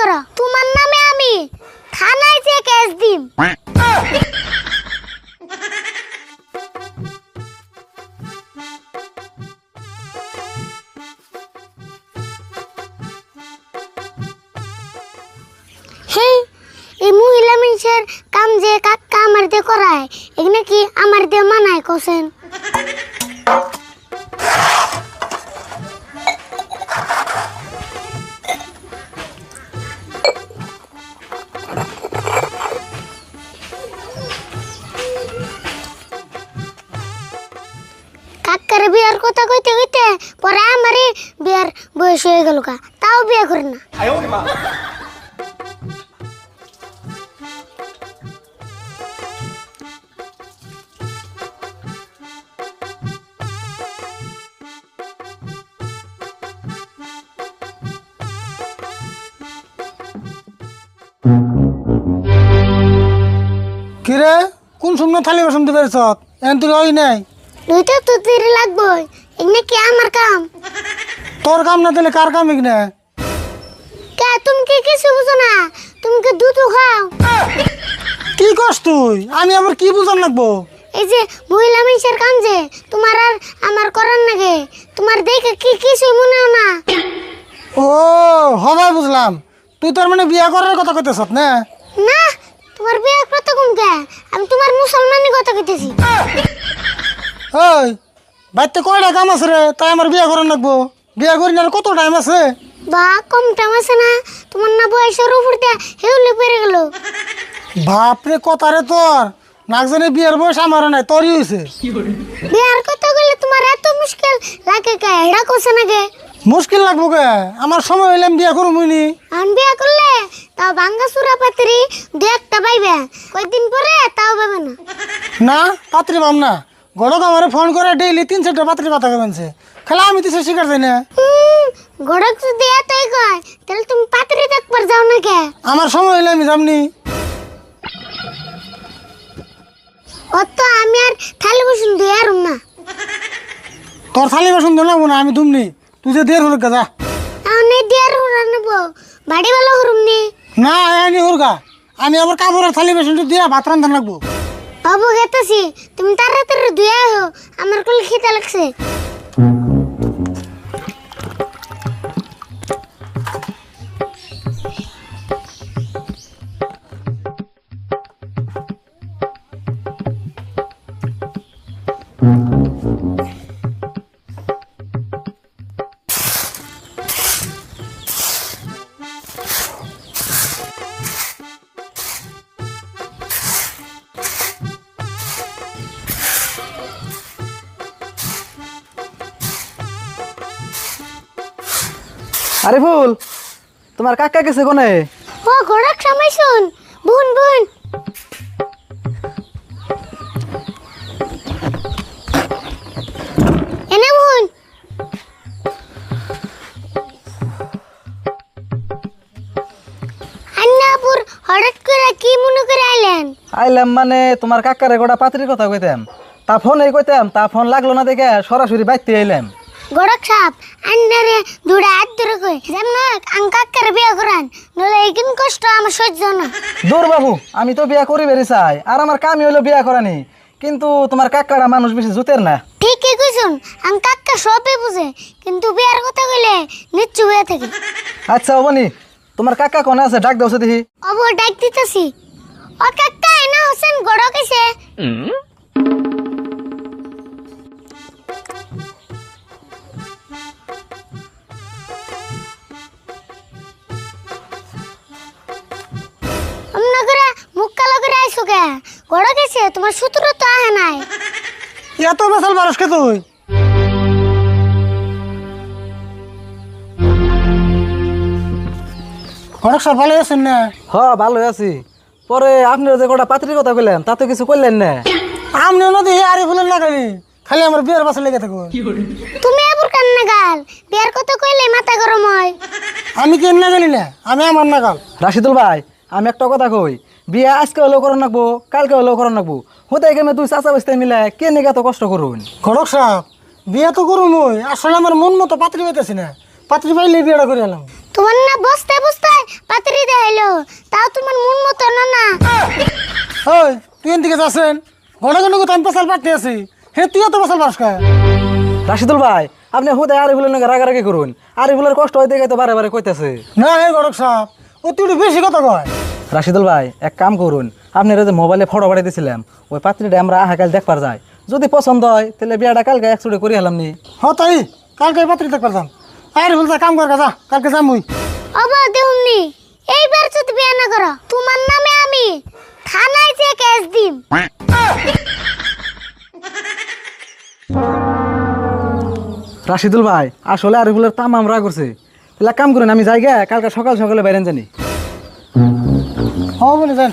করো? তোমার নামে আমি থানায় যে কেস দিম। মহিলা মানুষের কাম যে কাকা আমার দিয়ে করায় এখানে কি আমার দিয়ে মানায় কোসেন? কথা কইতে কইতে পরে আমারই বিয়ার বয়স হয়ে গেল কা তাও বিয়ে করে না। কিরে? কোন সময় থালি বাসন দিবে সত এন তুই ওই নাই। দুইটা তো তীর লাগবো এখানে কি আমার কাম? তোর কাম না দিলে কার কাম এখানে কে তুমি কি কিছু বুঝো না? তুমি কি দুধ খাও? কি করস তুই? আমি আবার কি বুঝান লাগবো? এই যে মহিলা মানুষের কাম যে তোমার আর আমার করার নাগে। তোমার দেখে কি কিছু মনে হয় না। ও হবাই বুঝলাম। তুই তোর মানে বিয়া করার কথা কইতেছ না? না তোমার বিয়ে কত কম কে? আমি তোমার মুসলমানি কথা কইতেছি। ওই বাড়িতে কয়টা কাম আছে রে? তাই আমার বিয়া করার লাগবো। বিয়া করি না আর কত টাইম আছে? বা কম টাইম আছে না। তোমার না বয়সের উপর দিয়ে হেউলে পেরে গেল। বাপরে কথা রে তোর। নাক জানে বিয়ার বয়স আমারও নাই তোরই হয়েছে বিয়ার কথা কইলে তোমার এত মুশকিল লাগে কে? এটা কোসে নাগে মুশকিল লাগবো কে? আমার সময় হইলে আমি বিয়া করব মুইনি আন বিয়া করলে তাও ভাঙ্গা সুরা পাত্রি দু একটা পাইবে। কয়েকদিন পরে তাও পাবে না। না পাত্রী পাম না। গড়ক আমার ফোন করে ডেইলি তিন চারটা পাত্রী কথা কেমনছে খেলা আমি তো সে শিকার যাই না। গড়ক যদি এতই কয় তাহলে তুমি পাত্রি দেখবার যাও না কে? আমার সময় হইলে আমি যামনি। অত আমি আর থালি বসুন দিয়ে আর না। তোর থালি বাসন ধরে না আমি দুমনি তুই যে দের হল যা। দিয়ে আর হুরা নেব। বাড়ি বেলা হুরুম নি না আনি হুরগা আমি আবার কাপড়ের থালি বাসনটা দিয়া ভাত রান্ধা লাগবো। বাবু গেতেছি তুমি তাড়াতাড়ি ধুয়ে আহো আমার কোল খিদে লাগছে। আরে ফুল তোমার কাকা গেছে কোনে? ও গড়ক সময় শুন। বুন বুন। এনে বুন। আন্নাপুর হঠাৎ করে কি মনে করে আইলেন? আইলাম মানে তোমার কাকারে গোটা পাত্রির কথা কইতাম। তা ফোনে কইতাম তা ফোন লাগল না দেখে সরাসরি বাইতে আইলাম। গড়ক সাপ আন্নারে দুড়া হাত ধরে কই যেমন আং কাকার বিয়ে করান? নলে এইকিন কষ্ট আমার সহ্য না। দূর বাবু আমি তো বিয়া করি বেরি চাই আর আমার কামই হলো বিয়া করানি। কিন্তু তোমার কাকারা মানুষ বেশি জুতের না। ঠিকই কইছুন আং কাকা সবই বুঝে কিন্তু বিয়ার কথা কইলে নিচ্ছু হয়ে থাকে। আচ্ছা অবনি তোমার কাকা কোনে আছে? ডাক দাও দেখি। অব ডাক দিতেছি। ও কাকা এনা হোসেন গড় কইছে গড় কইছে তোমার সূত্র তো আহে নাই। এত বেসাল তুই? অনেক সব ভালো আছেন না? হ ভালো আছি। পরে আপনি যে গোটা পাত্রির কথা কইলেন তা তো কিছু করলেন না? আমনে নদী আরে ফুলের লাগানি খালি আমার বিয়ের বাসা লেগে থাকো। তুমি এবার কান্না গাল বিয়ার কথা কইলে মাথা গরম হয়। আমি কেন না জানি না? আমি আমার নাগাল। রাশিদুল ভাই আমি একটা কথা কই। বিয়া আজকে হলেও করার নাকবো কালকে হলেও করার নাকবো। হতে গেমে তুই চাচা বসতে মিলে কে নিকে এত কষ্ট করুন? ঘটক সাহেব বিয়ে তো করুম ওই আসলে আমার মন মতো পাত্রী পাইতেছি না। পাত্রী পাইলে বিয়েটা করে এলাম। তোমার না বসতে বসতে পাত্রী চাও তাও তোমার মন মতো না না। ওই তুই এদিকে যাচ্ছেন? ঘন ঘন তো আমি পেশাল পাঠতে আছি। হে তুইও তো পেশাল পাস রাশিদুল ভাই আপনি হুদায় আরিফুলের নাকি রাগারাগি করুন। আরিফুলের কষ্ট হইতে গেছে বারে বারে কইতেছে। না হে গড়ক সাহেব ও তুই বেশি কথা কয়। রাশিদুল ভাই এক কাম করুন আপনার যে মোবাইলে ফটো পাঠিয়ে দিয়েছিলাম ওই পাত্রীটা আমরা আহা কাল দেখবার যাই। যদি পছন্দ হয় তাহলে বিয়াটা কালকে একচুটে করে হলাম নি। হ তাই? কালকে পাত্রী দেখ পারতাম আরে বলতে কাম কর কাজা কালকে যাম মুই অবা দেহুমনি এইবার যদি বিয়ে না করো তোমার নামে আমি থানায় যে কেস দিম। রাশিদুল ভাই আসলে আরিফুলের তাম আমরা করছে তাহলে কাম করুন আমি যাই গে কালকে সকাল সকালে বাইরেন জানি হ বলে যান